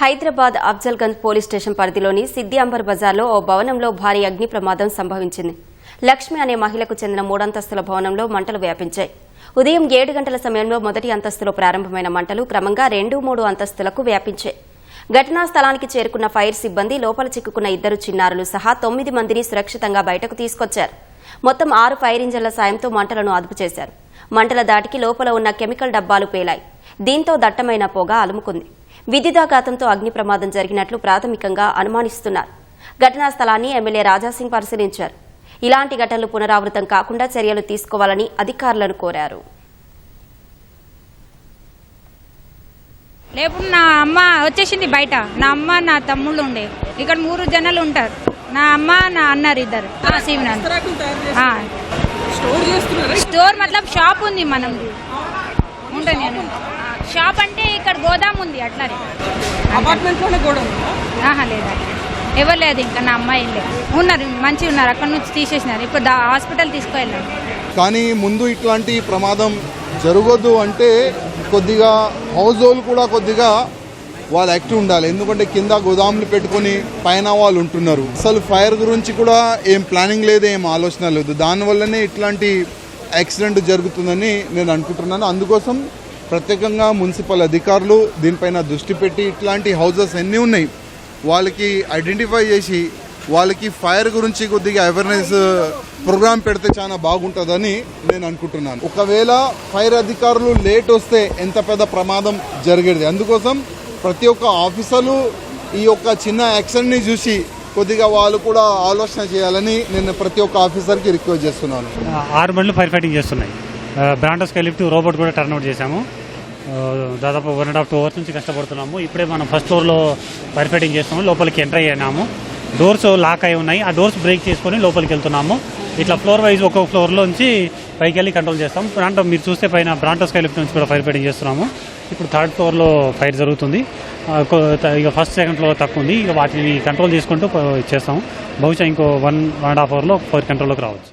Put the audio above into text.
Hyderabad Afzalgunj police station పరిధిలోని సిద్ది amber బజార్లో ఓ భవనంలో భారీ అగ్ని ప్రమాదం సంభవించింది. లక్ష్మి అనే మహిళకు చెందిన మూడంతస్తుల భవనంలో మంటలు వ్యాపించాయి. ఉదయం ఏడు గంటల సమయంలో మొదటి అంతస్తులో ప్రారంభమైన మంటలు క్రమంగా రెండు మూడు అంతస్తులకు వ్యాపించాయి. ఘటనా స్థలానికి చేరుకున్న ఫైర్ సిబ్బంది లోపల చిక్కుకున్న ఇద్దరు చిన్నారులు సహా తొమ్మిది మందిని సురక్షితంగా బయటకు తీసుకొచ్చారు. మొత్తం ఆరు ఫైర్ ఇంజన్ల సాయంతో మంటలను అదుపు చేశారు. మంటల దాటికి లోపల ఉన్న కెమికల్ డబ్బాలు పేలాయి. దీంతో దట్టమైన పొగ అలుముకుంది. విద్యుదాఘాతంతో అగ్ని ప్రమాదం జరిగినట్లు ప్రాథమికంగా అనుమానిస్తున్నారు. ఘటనా స్థలాన్ని ఎమ్మెల్యే రాజాసింగ్ పరిశీలించారు. ఇలాంటి ఘటనలు పునరావృతం కాకుండా చర్యలు తీసుకోవాలని అధికారులను కోరారు. లేపు నా అమ్మ వచ్చేసింది బయట. నా అమ్మ నా తమ్ముళ్ళు ఉండే. ఇక్కడ మూడు జనాలు ఉంటారు. నా అమ్మ నా అన్నారు ఇద్దరు. స్టోర్ మతలబ్ షాప్ ఉంది మనం ఉంటుంది. షాప్ అంటే ఇక్కడ గోదాం ఉంది అట్లానే. అపార్ట్మెంట్? ఆహా లేదా. ఎవరు లేదు ఇంకా నా అమ్మాయి లేదు. ఉన్నారు మంచిగా ఉన్నారు. అక్కడ నుంచి తీసేసినారు. ఇప్పుడు దా- హాస్పిటల్ తీసుకువెళ్ళారు. కానీ ముందు ఇట్లాంటి ప్రమాదం జరగొద్దు అంటే కొద్దిగా హౌస్ హోల్డ్ కూడా కొద్దిగా వాళ్ళు యాక్టివ్ ఉండాలి. ఎందుకంటే కింద గోదాములు పెట్టుకొని పైన వాళ్ళు ఉంటున్నారు. అసలు ఫైర్ గురించి కూడా ఏం ప్లానింగ్ లేదు ఏం ఆలోచన లేదు. దానివల్లనే ఇట్లాంటి యాక్సిడెంట్ జరుగుతుందని నేను అనుకుంటున్నాను. అందుకోసం ప్రత్యేకంగా మున్సిపల్ అధికారులు దీనిపైన దృష్టి పెట్టి ఇట్లాంటి హౌసెస్ ఎన్ని ఉన్నాయి వాళ్ళకి ఐడెంటిఫై చేసి వాళ్ళకి ఫైర్ గురించి కొద్దిగా అవేర్నెస్ ప్రోగ్రామ్ uh, పెడితే చాలా బాగుంటుందని నేను అనుకుంటున్నాను. ఒకవేళ ఫైర్ అధికారులు లేట్ వస్తే ఎంత పెద్ద ప్రమాదం జరిగేది? అందుకోసం ప్రతి ఒక్క ఆఫీసర్లు ఈ యొక్క చిన్న యాక్సిడెంట్ని చూసి కొద్దిగా వాళ్ళు కూడా ఆలోచన చేయాలని నేను ప్రతి ఒక్క ఆఫీసర్కి రిక్వెస్ట్ చేస్తున్నాను. ఆరు బండ్లు ఫైర్ ఫైటింగ్ చేస్తున్నాయి. బ్రాండోస్ లిఫ్ట్ రోబోట్ కూడా టర్న్ అవుట్ చేశాము. దాదాపు one and half two hours నుంచి కష్టపడుతున్నాము. ఇప్పుడే మనం ఫస్ట్ ఫ్లోర్లో ఫైర్ ఫైటింగ్ చేస్తున్నాము. లోపలికి ఎంటర్ అయినాము డోర్స్ లాక్ అయి ఉన్నాయి. ఆ డోర్స్ బ్రేక్ చేసుకొని లోపలికి వెళ్తున్నాము. ఇట్లా ఫ్లోర్ వైజ్ ఒక్కొక్క ఫ్లోర్లో నుంచి పైకి వెళ్ళి కంట్రోల్ చేస్తాం. బ్రాంటో మీరు చూస్తే పైన బ్రాంటో లిఫ్ట్ నుంచి కూడా ఫైర్ ఫైటింగ్ చేస్తున్నాము. ఇప్పుడు థర్డ్ ఫ్లోర్లో ఫైర్ జరుగుతుంది. ఇక ఫస్ట్ సెకండ్ ఫ్లోర్ తక్కువ ఉంది. ఇక వాటిని కంట్రోల్ చేసుకుంటూ చేస్తాము. బహుశా ఇంకో వన్ వన్ అండ్ హాఫ్ అవర్లో ఫైర్ కంట్రోల్లోకి రావచ్చు.